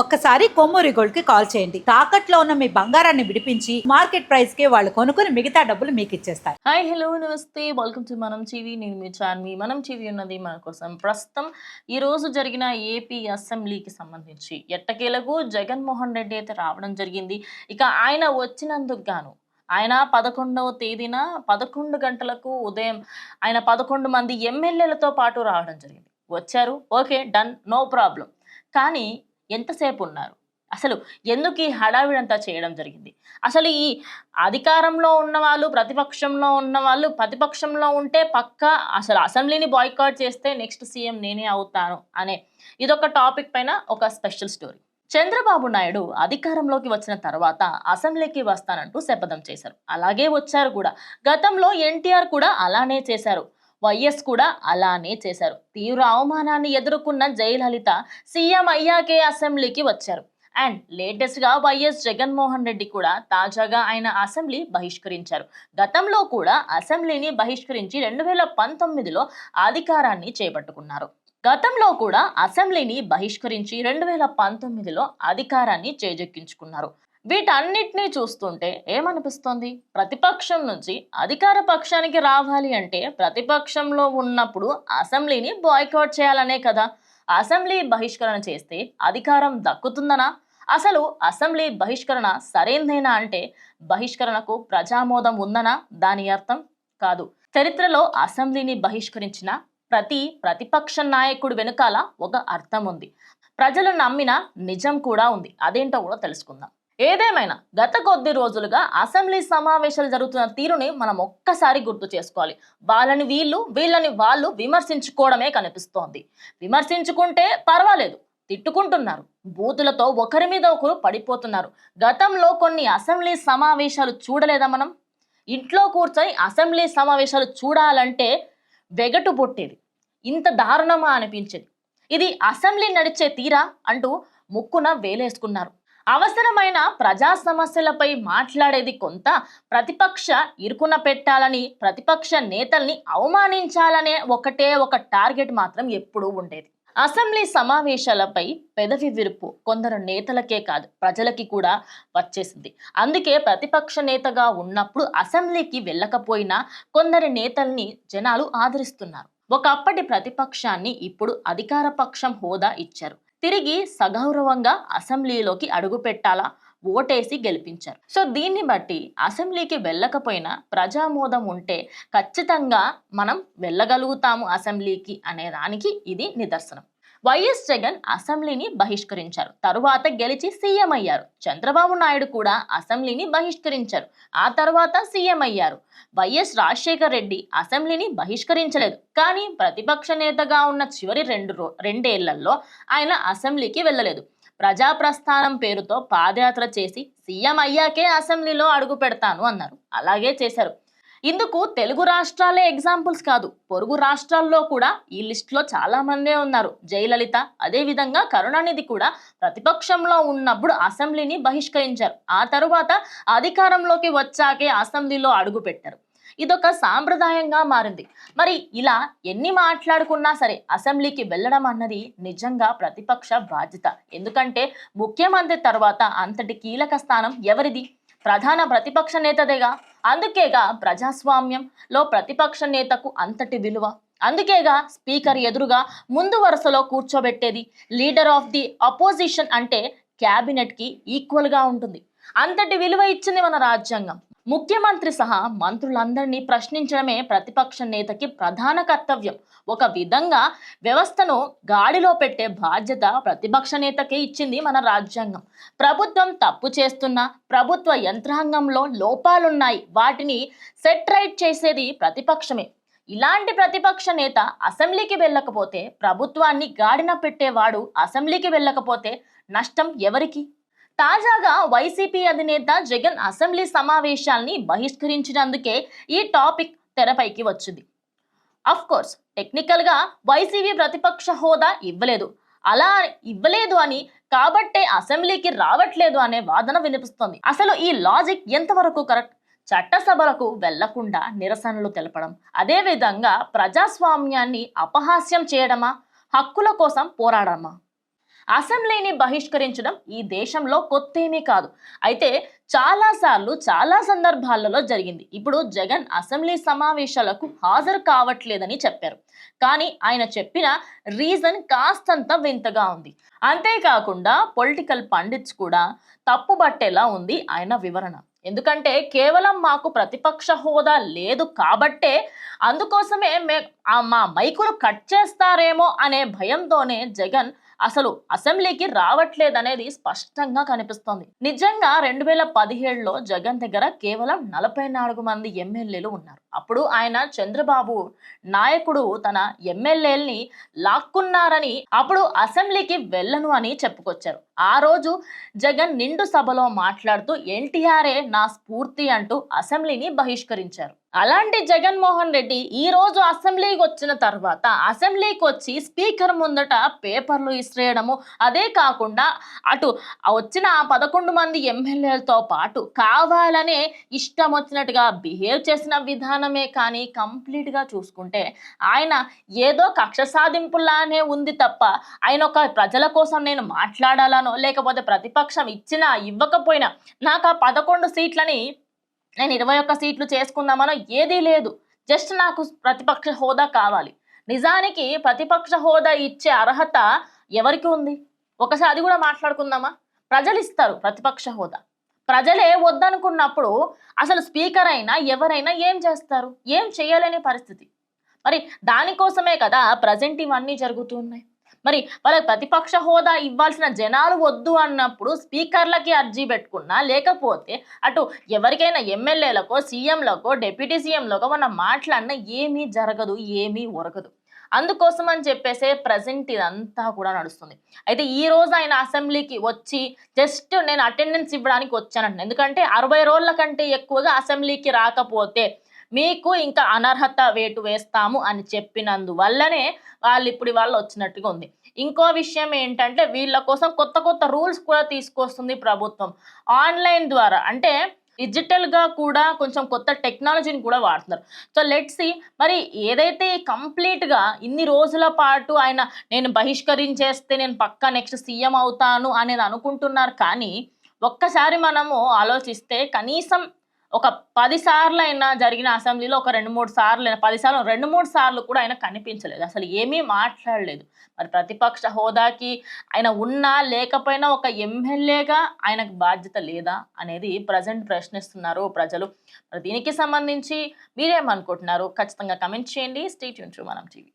ఒక్కసారి కొమ్మూరి గోల్డ్కి కాల్ చేయండి. తాకట్లో ఉన్న మీ బంగారాన్ని విడిపించి మార్కెట్ ప్రైస్కి వాళ్ళు కొనుక్కుని మిగతా డబ్బులు మీకు ఇచ్చేస్తారు. హాయ్ హలో నమస్తే. వెల్కమ్ టు మనం టీవీ నేను మీ చాన్వి మనం టీవీ ఉన్నది మన కోసం. ప్రస్తుతం ఈ రోజు జరిగిన ఏపీ అసెంబ్లీకి సంబంధించి ఎట్టకేలకు జగన్మోహన్ రెడ్డి అయితే రావడం జరిగింది. ఇక ఆయన వచ్చినందుకు గాను ఆయన పదకొండవ తేదీన పదకొండు గంటలకు ఉదయం ఆయన పదకొండు మంది ఎమ్మెల్యేలతో పాటు రావడం జరిగింది. వచ్చారు. Okay done no problem. కానీ ఎంతసేపు ఉన్నారు అసలు ఎందుకు ఈ హడావిడంతా చేయడం జరిగింది? అసలు ఈ అధికారంలో ఉన్న వాళ్ళు ప్రతిపక్షంలో ఉన్నవాళ్ళు ప్రతిపక్షంలో ఉంటే పక్క అసలు అసెంబ్లీని బాయ్కాట్ చేస్తే నెక్స్ట్ సీఎం నేనే అవుతాను అనే ఇదొక టాపిక్ పైన ఒక స్పెషల్ స్టోరీ. చంద్రబాబు నాయుడు అధికారంలోకి వచ్చిన తర్వాత అసెంబ్లీకి వస్తానంటూ శపథం చేశారు. అలాగే వచ్చారు కూడా. గతంలో ఎన్టీఆర్ కూడా అలానే చేశారు. వైఎస్ కూడా అలానే చేశారు. తీవ్ర అవమానాన్ని ఎదుర్కొన్న జయలలిత సీఎం అయ్యాకే అసెంబ్లీకి వచ్చారు. అండ్ లేటెస్ట్గా వైఎస్ జగన్మోహన్ రెడ్డి కూడా తాజాగా ఆయన అసెంబ్లీ బహిష్కరించారు. గతంలో కూడా అసెంబ్లీని బహిష్కరించి రెండు వేల పంతొమ్మిదిలో అధికారాన్ని చేపట్టుకున్నారు. గతంలో కూడా అసెంబ్లీని బహిష్కరించి రెండు వేల పంతొమ్మిదిలో అధికారాన్ని చేజెక్కించుకున్నారు. వీటన్నిటినీ చూస్తుంటే ఏమనిపిస్తోంది? ప్రతిపక్షం నుంచి అధికార పక్షానికి రావాలి అంటే ప్రతిపక్షంలో ఉన్నప్పుడు అసెంబ్లీని బాయ్కాట్ చేయాలనే కదా. అసెంబ్లీ బహిష్కరణ చేస్తే అధికారం దక్కుతుందనా? అసలు అసెంబ్లీ బహిష్కరణ సరైందేనా అంటే బహిష్కరణకు ప్రజామోదం ఉందనా? దాని అర్థం కాదు. చరిత్రలో అసెంబ్లీని బహిష్కరించిన ప్రతి ప్రతిపక్ష నాయకుడు వెనుకాల ఒక అర్థం ఉంది. ప్రజలు నమ్మిన నిజం కూడా ఉంది. అదేంటో కూడా తెలుసుకుందాం. ఏదేమైనా గత కొద్ది రోజులుగా అసెంబ్లీ సమావేశాలు జరుగుతున్న తీరుని మనం ఒక్కసారి గుర్తు చేసుకోవాలి. వాళ్ళని వీళ్ళు వీళ్ళని వాళ్ళు విమర్శించుకోవడమే కనిపిస్తోంది. విమర్శించుకుంటే పర్వాలేదు తిట్టుకుంటున్నారు. బూతులతో ఒకరి మీద ఒకరు పడిపోతున్నారు. గతంలో కొన్ని అసెంబ్లీ సమావేశాలు చూడలేదా మనం? ఇంట్లో కూర్చొని అసెంబ్లీ సమావేశాలు చూడాలంటే వెగటు పుట్టేది. ఇంత దారుణమా అనిపించేది. ఇది అసెంబ్లీ నడిచే తీరా అంటూ ముక్కున వేలేసుకున్నారు. అవసరమైన ప్రజా సమస్యలపై మాట్లాడేది కొంత ప్రతిపక్ష ఇరుకున పెట్టాలని ప్రతిపక్ష నేతల్ని అవమానించాలనే ఒకటే ఒక టార్గెట్ మాత్రం ఎప్పుడూ ఉండేది. అసెంబ్లీ సమావేశాలపై పెదవి విరుపు కొందరు నేతలకే కాదు ప్రజలకి కూడా వచ్చేసింది. అందుకే ప్రతిపక్ష నేతగా ఉన్నప్పుడు అసెంబ్లీకి వెళ్ళకపోయినా కొందరి నేతల్ని జనాలు ఆదరిస్తున్నారు. ఒకప్పటి ప్రతిపక్షాన్ని ఇప్పుడు అధికార పక్షం హోదా ఇచ్చారు. తిరిగి సగౌరవంగా అసెంబ్లీలోకి అడుగుపెట్టాలా ఓటేసి గెలిపించారు. సో దీన్ని బట్టి అసెంబ్లీకి వెళ్ళకపోయినా ప్రజామోదం ఉంటే ఖచ్చితంగా మనం వెళ్ళగలుగుతాము అసెంబ్లీకి అనే దానికి ఇది నిదర్శనం. వైఎస్ జగన్ అసెంబ్లీని బహిష్కరించారు. తరువాత గెలిచి సీఎం అయ్యారు. చంద్రబాబు నాయుడు కూడా అసెంబ్లీని బహిష్కరించారు. ఆ తర్వాత సీఎం అయ్యారు. వైఎస్ రాజశేఖర్ రెడ్డి అసెంబ్లీని బహిష్కరించలేదు. కానీ ప్రతిపక్ష నేతగా ఉన్న చివరి రెండు రో రెండేళ్ళలో ఆయన అసెంబ్లీకి వెళ్ళలేదు. ప్రజాప్రస్థానం పేరుతో పాదయాత్ర చేసి సీఎం అయ్యాకే అసెంబ్లీలో అడుగు పెడతాను అన్నారు. అలాగే చేశారు. ఇందుకు తెలుగు రాష్ట్రాలే ఎగ్జాంపుల్స్ కాదు. పొరుగు రాష్ట్రాల్లో కూడా ఈ లిస్టులో చాలా మందే ఉన్నారు. జయలలిత అదేవిధంగా కరుణానిధి కూడా ప్రతిపక్షంలో ఉన్నప్పుడు అసెంబ్లీని బహిష్కరించారు. ఆ తరువాత అధికారంలోకి వచ్చాకే అసెంబ్లీలో అడుగు పెట్టారు. ఇదొక సాంప్రదాయంగా మారింది. మరి ఇలా ఎన్ని మాట్లాడుకున్నా సరే అసెంబ్లీకి వెళ్ళడం అన్నది నిజంగా ప్రతిపక్ష బాధ్యత. ఎందుకంటే ముఖ్యమంత్రి తర్వాత అంతటి కీలక స్థానం ఎవరిది? ప్రధాన ప్రతిపక్ష నేతదేగా. అందుకేగా ప్రజాస్వామ్యంలో ప్రతిపక్ష నేతకు అంతటి విలువ. అందుకేగా స్పీకర్ ఎదురుగా ముందు వరుసలో కూర్చోబెట్టేది లీడర్ ఆఫ్ ది అపోజిషన్ అంటే క్యాబినెట్కి ఈక్వల్గా ఉంటుంది. అంతటి విలువ ఇచ్చింది మన రాజ్యాంగం. ముఖ్యమంత్రి సహా మంత్రులందరినీ ప్రశ్నించడమే ప్రతిపక్ష నేతకి ప్రధాన కర్తవ్యం. ఒక విధంగా వ్యవస్థను గాడిలో పెట్టే బాధ్యత ప్రతిపక్ష నేతకే ఇచ్చింది మన రాజ్యాంగం. ప్రభుత్వం తప్పు చేస్తున్న ప్రభుత్వ యంత్రాంగంలో లోపాలున్నాయి వాటిని సెట్ రైట్ చేసేది ప్రతిపక్షమే. ఇలాంటి ప్రతిపక్ష నేత అసెంబ్లీకి వెళ్ళకపోతే ప్రభుత్వాన్ని గాడిన పెట్టేవాడు అసెంబ్లీకి వెళ్ళకపోతే నష్టం ఎవరికి? తాజాగా వైసీపీ అధినేత జగన్ అసెంబ్లీ సమావేశాల్ని బహిష్కరించినందుకే ఈ టాపిక్ తెరపైకి వచ్చింది. అఫ్ కోర్స్ టెక్నికల్గా వైసీపీ ప్రతిపక్ష హోదా ఇవ్వలేదు. అలా ఇవ్వలేదు అని కాబట్టే అసెంబ్లీకి రావట్లేదు అనే వాదన వినిపిస్తోంది. అసలు ఈ లాజిక్ ఎంతవరకు కరెక్ట్? చట్టసభలకు వెళ్ళకుండా నిరసనలు తెలపడం అదే విధంగా ప్రజాస్వామ్యాన్ని అపహాస్యం చేయడమా? హక్కుల కోసం పోరాడమా? అసెంబ్లీని బహిష్కరించడం ఈ దేశంలో కొత్తేమీ కాదు. అయితే చాలా సార్లు చాలా సందర్భాలలో జరిగింది. ఇప్పుడు జగన్ అసెంబ్లీ సమావేశాలకు హాజరు కావట్లేదని చెప్పారు. కానీ ఆయన చెప్పిన రీజన్ కాస్తంత వింతగా ఉంది. అంతేకాకుండా పొలిటికల్ పండిట్స్ కూడా తప్పుబట్టేలా ఉంది ఆయన వివరణ. ఎందుకంటే కేవలం మాకు ప్రతిపక్ష హోదా లేదు కాబట్టే అందుకోసమే మే మా మైకులు కట్ చేస్తారేమో అనే భయంతోనే జగన్ అసలు అసెంబ్లీకి రావట్లేదనేది స్పష్టంగా కనిపిస్తోంది. నిజంగా రెండు వేల పదిహేడులో జగన్ దగ్గర కేవలం నలభై నాలుగు మంది ఎమ్మెల్యేలు ఉన్నారు. అప్పుడు ఆయన చంద్రబాబు నాయకుడు తన ఎమ్మెల్యేల్ని లాక్కున్నారని అప్పుడు అసెంబ్లీకి వెళ్ళను అని చెప్పుకొచ్చారు. ఆ రోజు జగన్ నిండు సభలో మాట్లాడుతూ ఎన్టీఆర్ఏ నా స్ఫూర్తి అంటూ అసెంబ్లీని బహిష్కరించారు. అలాంటి జగన్మోహన్ రెడ్డి ఈ రోజు అసెంబ్లీకి వచ్చిన తర్వాత అసెంబ్లీకి వచ్చి స్పీకర్ ముందట పేపర్లు ఇస్రేయడము అదే కాకుండా అటు వచ్చిన ఆ పదకొండు మంది ఎమ్మెల్యేలతో పాటు కావాలనే ఇష్టం వచ్చినట్టుగా బిహేవ్ చేసిన విధానం విధానమే కానీ కంప్లీట్గా చూసుకుంటే ఆయన ఏదో కక్ష సాధింపులానే ఉంది తప్ప ఆయన ఒక ప్రజల కోసం నేను మాట్లాడాలనో లేకపోతే ప్రతిపక్షం ఇచ్చినా ఇవ్వకపోయినా నాకు ఆ పదకొండు సీట్లని నేను ఇరవై ఒక్క సీట్లు చేసుకుందామనో ఏదీ లేదు. జస్ట్ నాకు ప్రతిపక్ష హోదా కావాలి. నిజానికి ప్రతిపక్ష హోదా ఇచ్చే అర్హత ఎవరికి ఉంది? ఒకసారి అది కూడా మాట్లాడుకుందామా? ప్రజలు ఇస్తారు ప్రతిపక్ష హోదా. ప్రజలే వద్దనుకున్నప్పుడు అసలు స్పీకర్ అయినా ఎవరైనా ఏం చేస్తారు? ఏం చేయలేని పరిస్థితి. మరి దానికోసమే కదా ప్రజెంట్ ఇవన్నీ జరుగుతున్నాయి. మరి వాళ్ళకి ప్రతిపక్ష హోదా ఇవ్వాల్సిన జనాలు వద్దు అన్నప్పుడు స్పీకర్లకి అర్జీ పెట్టుకున్నా లేకపోతే అటు ఎవరికైనా ఎమ్మెల్యేలకో సీఎంలకో డిప్యూటీ సీఎంలకో మనం మాట్లాడినా ఏమీ జరగదు ఏమీ ఒరగదు అందుకోసం అని చెప్పేసే ప్రజెంట్ ఇదంతా కూడా నడుస్తుంది. అయితే ఈ రోజు ఆయన అసెంబ్లీకి వచ్చి జస్ట్ నేను అటెండెన్స్ ఇవ్వడానికి వచ్చానంట ఎందుకంటే అరవై రోజుల కంటే ఎక్కువగా అసెంబ్లీకి రాకపోతే మీకు ఇంకా అనర్హత వేటు వేస్తాము అని చెప్పినందువల్లనే వాళ్ళు ఇప్పుడు వాళ్ళు వచ్చినట్టుగా ఉంది. ఇంకో విషయం ఏంటంటే వీళ్ళ కోసం కొత్త కొత్త రూల్స్ కూడా తీసుకొస్తుంది ప్రభుత్వం. ఆన్లైన్ ద్వారా అంటే డిజిటల్గా కూడా కొంచెం కొత్త టెక్నాలజీని కూడా వాడుతున్నారు. సో లెట్స్ సి మరి ఏదైతే కంప్లీట్గా ఇన్ని రోజుల పాటు ఆయన నేను బహిష్కరించేస్తే నేను పక్కా నెక్స్ట్ సీఎం అవుతాను అనేది అనుకుంటున్నారు కానీ ఒక్కసారి మనము ఆలోచిస్తే కనీసం ఒక పది సార్లు అయినా జరిగిన అసెంబ్లీలో ఒక రెండు మూడు సార్లు అయినా పది సార్లు రెండు మూడు సార్లు కూడా ఆయన కనిపించలేదు. అసలు ఏమీ మాట్లాడలేదు. మరి ప్రతిపక్ష హోదాకి ఆయన ఉన్నా లేకపోయినా ఒక ఎమ్మెల్యేగా ఆయనకు బాధ్యత లేదా అనేది ప్రజెంట్ ప్రశ్నిస్తున్నారు ప్రజలు. మరి దీనికి సంబంధించి మీరేమనుకుంటున్నారు? ఖచ్చితంగా కమెంట్ చేయండి. స్టేట్ యూన్ మనం టీవీ.